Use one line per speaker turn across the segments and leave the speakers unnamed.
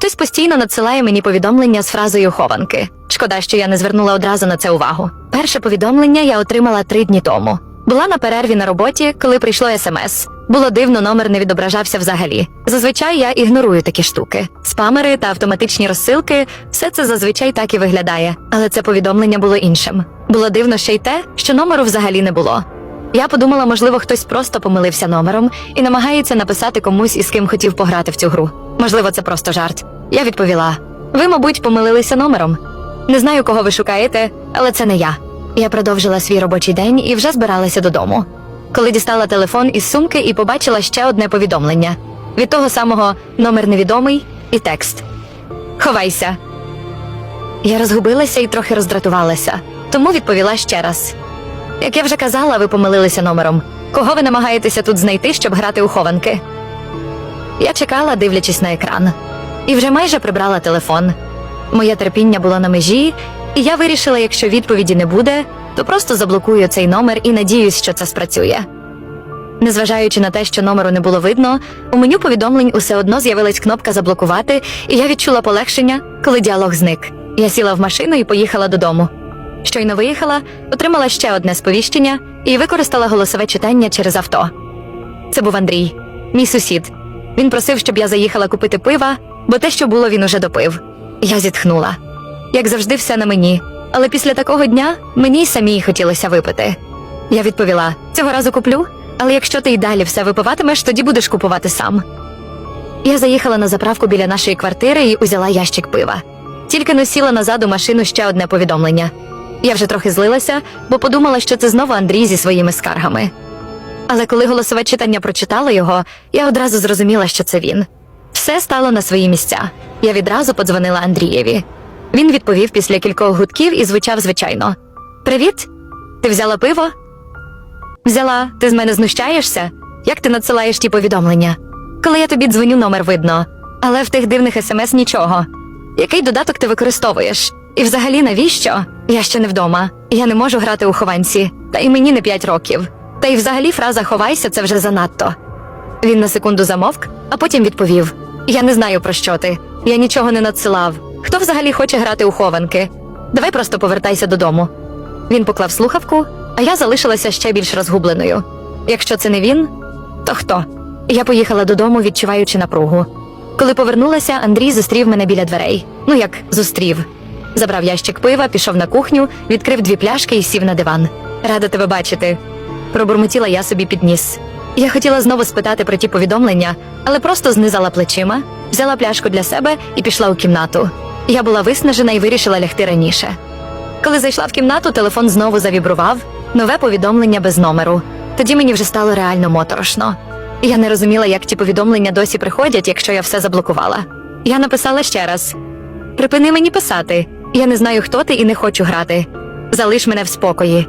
Хтось постійно надсилає мені повідомлення з фразою хованки. Шкода, що я не звернула одразу на це увагу. Перше повідомлення я отримала три дні тому. Була на перерві на роботі, коли прийшло смс. Було дивно, номер не відображався взагалі. Зазвичай я ігнорую такі штуки. Спамери та автоматичні розсилки все це зазвичай так і виглядає, але це повідомлення було іншим. Було дивно ще й те, що номеру взагалі не було. Я подумала, можливо, хтось просто помилився номером і намагається написати комусь, із ким хотів пограти в цю гру. Можливо, це просто жарт. Я відповіла: ви, мабуть, помилилися номером. Не знаю, кого ви шукаєте, але це не я. Я продовжила свій робочий день і вже збиралася додому. Коли дістала телефон із сумки і побачила ще одне повідомлення від того самого номер невідомий і текст. Ховайся. Я розгубилася і трохи роздратувалася, тому відповіла ще раз. Як я вже казала, ви помилилися номером. Кого ви намагаєтеся тут знайти, щоб грати у хованки? Я чекала, дивлячись на екран, і вже майже прибрала телефон. Моє терпіння було на межі, і я вирішила, якщо відповіді не буде, то просто заблокую цей номер і надіюсь, що це спрацює. Незважаючи на те, що номеру не було видно, у меню повідомлень усе одно з'явилась кнопка заблокувати, і я відчула полегшення, коли діалог зник. Я сіла в машину і поїхала додому. Щойно виїхала, отримала ще одне сповіщення і використала голосове читання через авто. Це був Андрій, мій сусід. Він просив, щоб я заїхала купити пива, бо те, що було, він уже допив. Я зітхнула. Як завжди, все на мені. Але після такого дня мені й самій хотілося випити. Я відповіла: цього разу куплю, але якщо ти й далі все випиватимеш, тоді будеш купувати сам. Я заїхала на заправку біля нашої квартири і узяла ящик пива. Тільки не сіла назад у машину ще одне повідомлення. Я вже трохи злилася, бо подумала, що це знову Андрій зі своїми скаргами. Але коли голосове читання прочитало його, я одразу зрозуміла, що це він. Все стало на свої місця. Я відразу подзвонила Андрієві. Він відповів після кількох гудків і звучав звичайно: Привіт! Ти взяла пиво? Взяла, ти з мене знущаєшся? Як ти надсилаєш ті повідомлення? Коли я тобі дзвоню, номер видно, але в тих дивних смс нічого. Який додаток ти використовуєш? І взагалі навіщо? Я ще не вдома. Я не можу грати у хованці, та й мені не п'ять років. Та й взагалі фраза ховайся це вже занадто. Він на секунду замовк, а потім відповів: Я не знаю про що ти. Я нічого не надсилав. Хто взагалі хоче грати у хованки? Давай просто повертайся додому. Він поклав слухавку, а я залишилася ще більш розгубленою. Якщо це не він, то хто? Я поїхала додому, відчуваючи напругу. Коли повернулася, Андрій зустрів мене біля дверей. Ну як зустрів. Забрав ящик пива, пішов на кухню, відкрив дві пляшки і сів на диван. Рада тебе бачити. Пробурмотіла я собі під ніс. Я хотіла знову спитати про ті повідомлення, але просто знизала плечима, взяла пляшку для себе і пішла у кімнату. Я була виснажена і вирішила лягти раніше. Коли зайшла в кімнату, телефон знову завібрував нове повідомлення без номеру. Тоді мені вже стало реально моторошно. Я не розуміла, як ті повідомлення досі приходять, якщо я все заблокувала. Я написала ще раз: Припини мені писати. Я не знаю, хто ти і не хочу грати. Залиш мене в спокої.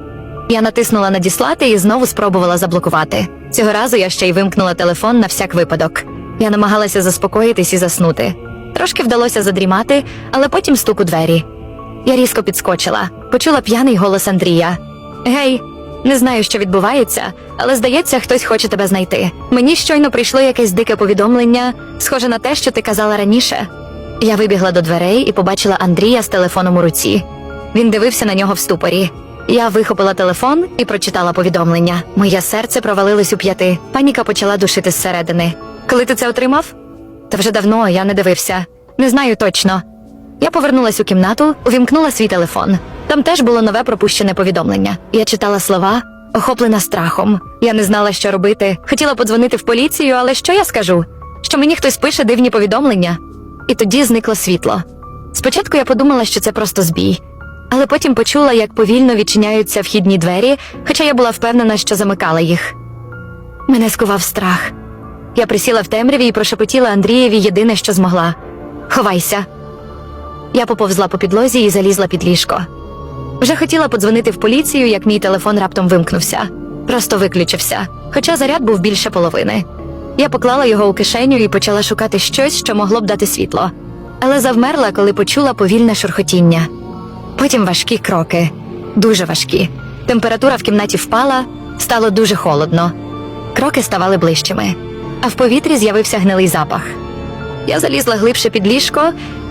Я натиснула надіслати і знову спробувала заблокувати. Цього разу я ще й вимкнула телефон на всяк випадок. Я намагалася заспокоїтись і заснути. Трошки вдалося задрімати, але потім стук у двері. Я різко підскочила, почула п'яний голос Андрія. Гей, не знаю, що відбувається, але здається, хтось хоче тебе знайти. Мені щойно прийшло якесь дике повідомлення, схоже на те, що ти казала раніше. Я вибігла до дверей і побачила Андрія з телефоном у руці. Він дивився на нього в ступорі. Я вихопила телефон і прочитала повідомлення. Моє серце провалилось у п'яти. Паніка почала душити зсередини. Коли ти це отримав? Та вже давно я не дивився. Не знаю точно. Я повернулась у кімнату, увімкнула свій телефон. Там теж було нове пропущене повідомлення. Я читала слова, охоплена страхом. Я не знала, що робити. Хотіла подзвонити в поліцію, але що я скажу? Що мені хтось пише дивні повідомлення. І тоді зникло світло. Спочатку я подумала, що це просто збій, але потім почула, як повільно відчиняються вхідні двері, хоча я була впевнена, що замикала їх. Мене скував страх. Я присіла в темряві і прошепотіла Андрієві єдине, що змогла: Ховайся. Я поповзла по підлозі і залізла під ліжко. Вже хотіла подзвонити в поліцію, як мій телефон раптом вимкнувся. Просто виключився, хоча заряд був більше половини. Я поклала його у кишеню і почала шукати щось, що могло б дати світло. Але завмерла, коли почула повільне шурхотіння. Потім важкі кроки, дуже важкі. Температура в кімнаті впала, стало дуже холодно. Кроки ставали ближчими, а в повітрі з'явився гнилий запах. Я залізла глибше під ліжко,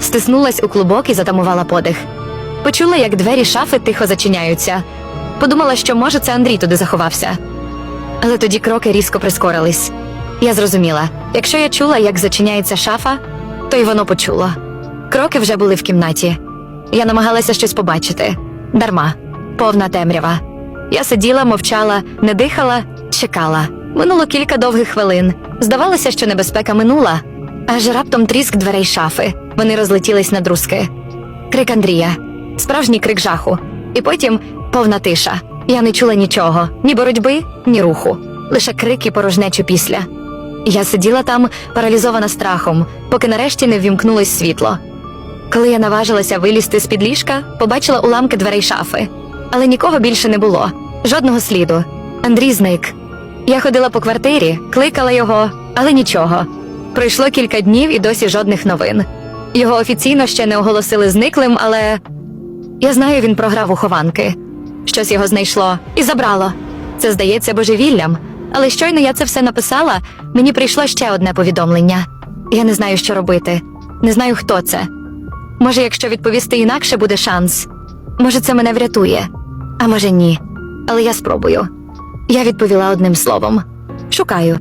стиснулась у клубок і затамувала подих. Почула, як двері шафи тихо зачиняються. Подумала, що може це Андрій туди заховався. Але тоді кроки різко прискорились. Я зрозуміла, якщо я чула, як зачиняється шафа, то й воно почуло. Кроки вже були в кімнаті. Я намагалася щось побачити. Дарма, повна темрява. Я сиділа, мовчала, не дихала, чекала. Минуло кілька довгих хвилин. Здавалося, що небезпека минула, аж раптом тріск дверей шафи. Вони розлетілись на друзки. Крик Андрія, справжній крик жаху. І потім повна тиша. Я не чула нічого, ні боротьби, ні руху, лише крик і порожнечу після. Я сиділа там, паралізована страхом, поки нарешті не ввімкнулось світло. Коли я наважилася вилізти з під ліжка, побачила уламки дверей шафи. Але нікого більше не було, жодного сліду. Андрій зник. Я ходила по квартирі, кликала його, але нічого. Пройшло кілька днів і досі жодних новин. Його офіційно ще не оголосили зниклим, але я знаю, він програв у хованки. Щось його знайшло і забрало. Це здається божевіллям. Але щойно я це все написала, мені прийшло ще одне повідомлення. Я не знаю, що робити. Не знаю, хто це. Може, якщо відповісти інакше, буде шанс. Може, це мене врятує, а може ні. Але я спробую. Я відповіла одним словом: шукаю.